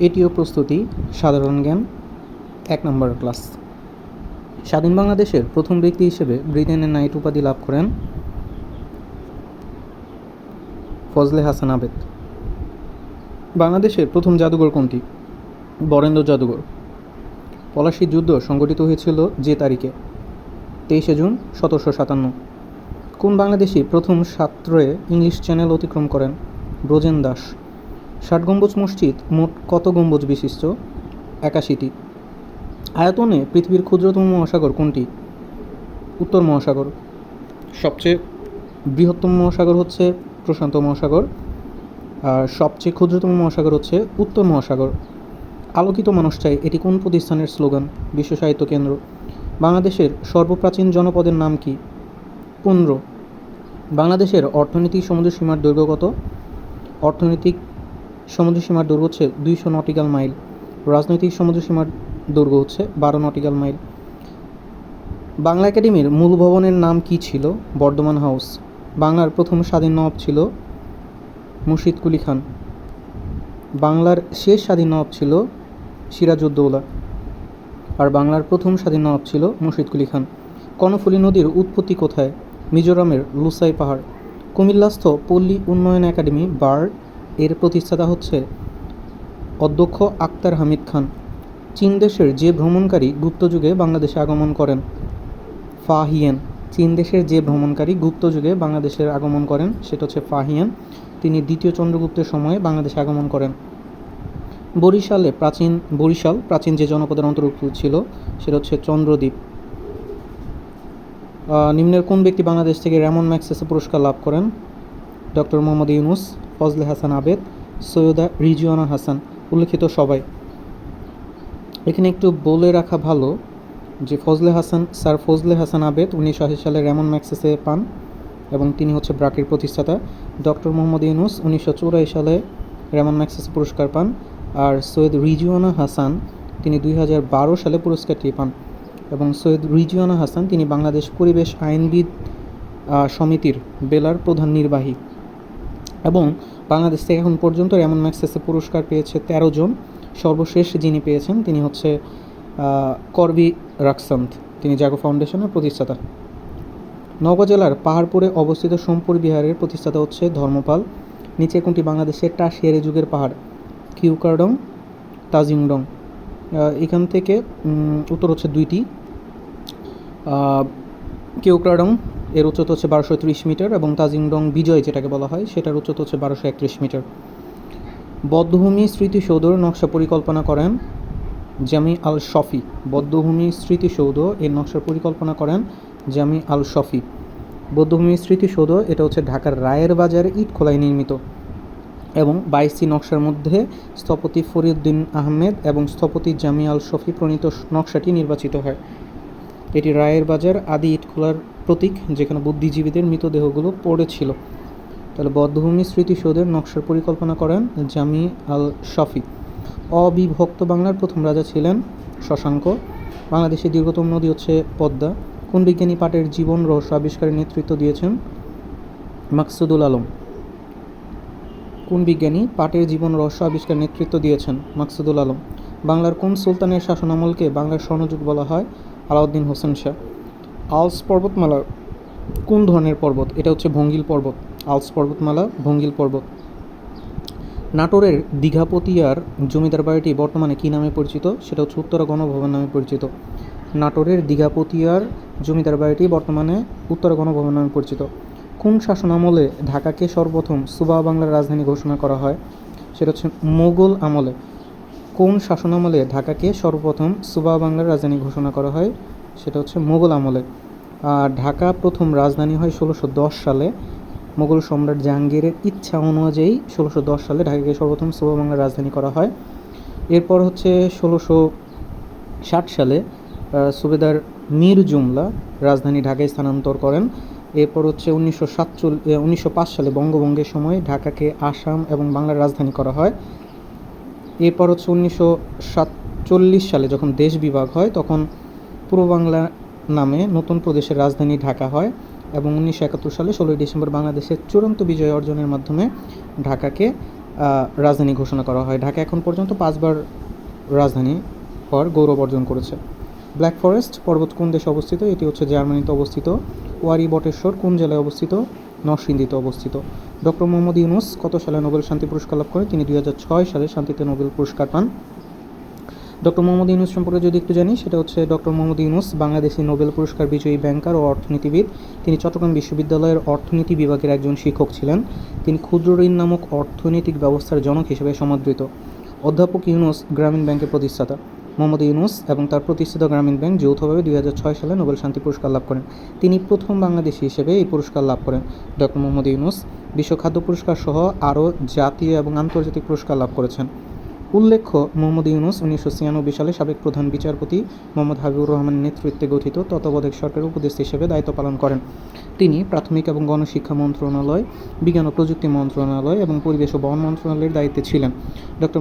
এটিও প্রস্তুতি, সাধারণ জ্ঞান, এক নম্বর ক্লাস। স্বাধীন বাংলাদেশের প্রথম ব্যক্তি হিসেবে ব্রিটেনের নাইট উপাধি লাভ করেন ফজলে হাসান আবেদ। বাংলাদেশের প্রথম জাদুঘর কোনটি? বরেন্দ্র জাদুঘর। পলাশী যুদ্ধ সংগঠিত হয়েছিল যে তারিখে? তেইশে জুন, সতেরোশো সাতান্ন। কোন বাংলাদেশি প্রথম সাত্রয়ে ইংলিশ চ্যানেল অতিক্রম করেন? ব্রজেন দাস। ষাট গম্বুজ মসজিদ, মোট কত গম্বুজ বিশিষ্ট? একাশিটি। আয়তনে পৃথিবীর ক্ষুদ্রতম মহাসাগর কোনটি? উত্তর মহাসাগর। সবচেয়ে বৃহত্তম মহাসাগর হচ্ছে প্রশান্ত মহাসাগর, আর সবচেয়ে ক্ষুদ্রতম মহাসাগর হচ্ছে উত্তর মহাসাগর। আলোকিত মানুষ চাই, এটি কোন প্রতিষ্ঠানের স্লোগান? বিশ্ব সাহিত্য কেন্দ্র। বাংলাদেশের সর্বপ্রাচীন জনপদের নাম কি? পুন্ড্র বাংলাদেশের অর্থনৈতিক সমুদ্র সীমার দৈর্ঘ্য কত? অর্থনৈতিক সমুদ্র সীমার দৈর্ঘ্য হচ্ছে দুইশো নটিক্যাল মাইল। রাজনৈতিক সমুদ্র সীমার দৈর্ঘ্য হচ্ছে বারো নটিক্যাল মাইল। বাংলা একাডেমির মূল ভবনের নাম কি ছিল? বর্ধমান হাউস। বাংলার প্রথম স্বাধীন নবাব ছিল মুর্শিদ কুলি খান। বাংলার শেষ স্বাধীন নবাব ছিল সিরাজউদ্দৌলা। আর বাংলার প্রথম স্বাধীন নবাব ছিল মুর্শিদ কুলি খান। কর্ণফুলী নদীর উৎপত্তি কোথায়? মিজোরামের লুসাই পাহাড়। কুমিল্লাস্থ পল্লী উন্নয়ন একাডেমি, বার্ড এর প্রতিষ্ঠাতা হচ্ছে অধ্যক্ষ আক্তার হামিদ খান। চীন দেশের যে ভ্রমণকারী গুপ্তযুগে বাংলাদেশে আগমন করেন ফাহিয়েন চীন দেশের যে ভ্রমণকারী গুপ্তযুগে বাংলাদেশের আগমন করেন, সেটা হচ্ছে ফাহিয়েন তিনি দ্বিতীয় চন্দ্রগুপ্তের সময়ে বাংলাদেশে আগমন করেন। বরিশালে প্রাচীন, বরিশাল, প্রাচীন যে জনপদের অন্তর্ভুক্ত ছিল, সেটা হচ্ছে চন্দ্রদ্বীপ। নিম্নের কোন ব্যক্তি বাংলাদেশ থেকে র্যামন ম্যাক্সেসে পুরস্কার লাভ করেন? ডক্টর মোহাম্মদ ইউনুস, ফজলে হাসান আবেদ, সৈয়দা রিজওয়ানা হাসান, উল্লেখিত সবাই। এখানে একটু বলে রাখা ভালো যে ফজলে হাসান, স্যার ফজলে হাসান আবেদ উনিশশো আশি সালে রেমন ম্যাক্সেসে পান এবং তিনি হচ্ছে ব্রাকের প্রতিষ্ঠাতা। ডক্টর মোহাম্মদ ইউনুস উনিশশো চৌরাশি সালে রেমন ম্যাক্সেস পুরস্কার পান আর সৈয়দ রিজওয়ানা হাসান তিনি দুই হাজার বারো সালে পুরস্কারটি পান এবং সৈয়দ রিজওয়ানা হাসান তিনি বাংলাদেশ পরিবেশ আইনবিদ সমিতির বেলার প্রধান নির্বাহী। এবং বাংলাদেশ থেকে এখন পর্যন্ত র্যামন ম্যাক্সেসে পুরস্কার পেয়েছে তেরো জন। সর্বশেষ যিনি পেয়েছেন তিনি হচ্ছে করবি রাকসান্ত তিনি জাগো ফাউন্ডেশনের প্রতিষ্ঠাতা। নওগাঁ জেলার পাহাড়পুরে অবস্থিত সোমপুর বিহারের প্রতিষ্ঠাতা হচ্ছে ধর্মপাল। নিচে কোনটি বাংলাদেশের টাশিয়ারি যুগের পাহাড়? কিউকারডং, তাজিংডং। এখান থেকে উত্তর হচ্ছে দুইটি। কেউক্রাডং এর উচ্চতা হচ্ছে বারোশো ত্রিশ মিটার এবং তাজিংডং বিজয় যেটাকে বলা হয়, সেটার উচ্চতা হচ্ছে বারোশো একত্রিশ মিটার। বদ্ধভূমি স্মৃতিসৌধর নকশা পরিকল্পনা করেন জামি আল শফি বদ্ধভূমি স্মৃতিসৌধ এর নকশার পরিকল্পনা করেন জামি আল শফি বদ্ধভূমি স্মৃতিসৌধ, এটা হচ্ছে ঢাকার রায়ের বাজারে ইটখোলায় নির্মিত এবং বাইশটি নকশার মধ্যে স্থপতি ফরিউদ্দিন আহমেদ এবং স্থপতি জামি আল শফি প্রণীত নকশাটি নির্বাচিত হয়। এটি রায়ের বাজার আদি ইটখোলার প্রতীক, যেখানে বুদ্ধিজীবীদের মৃতদেহগুলো পড়েছিল। তাহলে বদ্ধভূমি স্মৃতিসৌধের নকশার পরিকল্পনা করেন জামি আল শফি অবিভক্ত বাংলার প্রথম রাজা ছিলেন শশাঙ্ক। বাংলাদেশের দীর্ঘতম নদী হচ্ছে পদ্মা। কোন বিজ্ঞানী পাটের জীবন রহস্য আবিষ্কারের নেতৃত্ব দিয়েছেন? মাকসুদুল আলম। কোন বিজ্ঞানী পাটের জীবন রহস্য আবিষ্কার নেতৃত্ব দিয়েছেন? মাকসুদুল আলম। বাংলার কোন সুলতানের শাসনামলকে বাংলার স্বর্ণযুগ বলা হয়? আলাউদ্দিন হোসেন শাহ। আলস পর্বতমালা কোন ধরনের পর্বত? এটা হচ্ছে ভঙ্গিল পর্বত। আলস পর্বতমালা, ভঙ্গিল পর্বত। নাটোরের দীঘাপতিয়ার জমিদার বাড়িটি বর্তমানে কী নামে পরিচিত? সেটা হচ্ছে উত্তরা গণভবন নামে পরিচিত। নাটোরের দীঘাপতিয়ার জমিদার বাড়িটি বর্তমানে উত্তরা গণভবন নামে পরিচিত। কোন শাসনামলে ঢাকাকে সর্বপ্রথম সুবা বাংলার রাজধানী ঘোষণা করা হয়? সেটা হচ্ছে মোগল আমলে। কোন শাসনামলে ঢাকাকে সর্বপ্রথম সুবা বাংলার রাজধানী ঘোষণা করা হয়? সেটা হচ্ছে মোগল আমলে। আর ঢাকা প্রথম রাজধানী হয় ষোলোশো দশ সালে। মোগল সম্রাট জাহাঙ্গীরের ইচ্ছা অনুযায়ী ষোলোশো দশ সালে ঢাকাকে সর্বপ্রথম সুবা বাংলার রাজধানী করা হয়। এরপর হচ্ছে ষোলোশো ষাট সালে সুবেদার মীর জুমলা রাজধানী ঢাকায় স্থানান্তর করেন। এরপর হচ্ছে উনিশশো সাতচল্লিশ উনিশশো সালে বঙ্গভঙ্গের সময় ঢাকাকে আসাম এবং বাংলার রাজধানী করা হয়। এরপর হচ্ছে উনিশশো সাতচল্লিশ সালে যখন দেশ বিভাগ হয়, তখন পূর্ব বাংলা নামে নতুন প্রদেশের রাজধানী ঢাকা হয় এবং উনিশশো একাত্তর সালে ষোলোই ডিসেম্বর বাংলাদেশের চূড়ান্ত বিজয় অর্জনের মাধ্যমে ঢাকাকে রাজধানী ঘোষণা করা হয়। ঢাকা এখন পর্যন্ত পাঁচবার রাজধানী হওয়ার গৌরব অর্জন করেছে। ব্ল্যাক ফরেস্ট পর্বত কোন দেশে অবস্থিত? এটি হচ্ছে জার্মানিতে অবস্থিত। ওয়ারি বটেশ্বর কোন জেলায় অবস্থিত? নরসিংদীতে অবস্থিত। ডক্টর মোহাম্মদ ইউনুস কত সালে নোবেল শান্তি পুরস্কার লাভ করেন? তিনি দুই হাজার ছয় সালে শান্তিতে নোবেল পুরস্কার পান। ডক্টর মোহাম্মদ ইউনুস সম্পর্কে যদি একটু জানি, সেটা হচ্ছে ডক্টর মোহাম্মদ ইউনুস বাংলাদেশি নোবেল পুরস্কার বিজয়ী ব্যাংকার ও অর্থনীতিবিদ। তিনি চট্টগ্রাম বিশ্ববিদ্যালয়ের অর্থনীতি বিভাগের একজন শিক্ষক ছিলেন। তিনি ক্ষুদ্র ঋণ নামক অর্থনৈতিক ব্যবস্থার জনক হিসেবে সমাদৃত। অধ্যাপক ইউনুস গ্রামীণ ব্যাংকের প্রতিষ্ঠাতা। মোহাম্মদ ইউনুস এবং তার প্রতিষ্ঠিত গ্রামীণ ব্যাংক যৌথভাবে দুই হাজার ছয় সালে নোবেল শান্তি পুরস্কার লাভ করেন। তিনি প্রথম বাংলাদেশি হিসেবে এই পুরস্কার লাভ করেন। ডক্টর মোহাম্মদ ইউনুস বিশ্ব খাদ্য পুরস্কার সহ আরও জাতীয় এবং আন্তর্জাতিক পুরস্কার লাভ করেছেন। উল্লেখ্য, মোহাম্মদ ইউনুস উনিশশো ছিয়ানব্বই সালে সাবেক প্রধান বিচারপতি মোহাম্মদ হাবিবুর রহমানের নেতৃত্বে গঠিত তত্ত্বাবধায়ক সরকারের উপদেষ্টা হিসেবে দায়িত্ব পালন করেন। তিনি প্রাথমিক এবং গণশিক্ষা মন্ত্রণালয়, বিজ্ঞান ও প্রযুক্তি মন্ত্রণালয় এবং পরিবেশ ও বন মন্ত্রণালয়ের দায়িত্বে ছিলেন। ডক্টর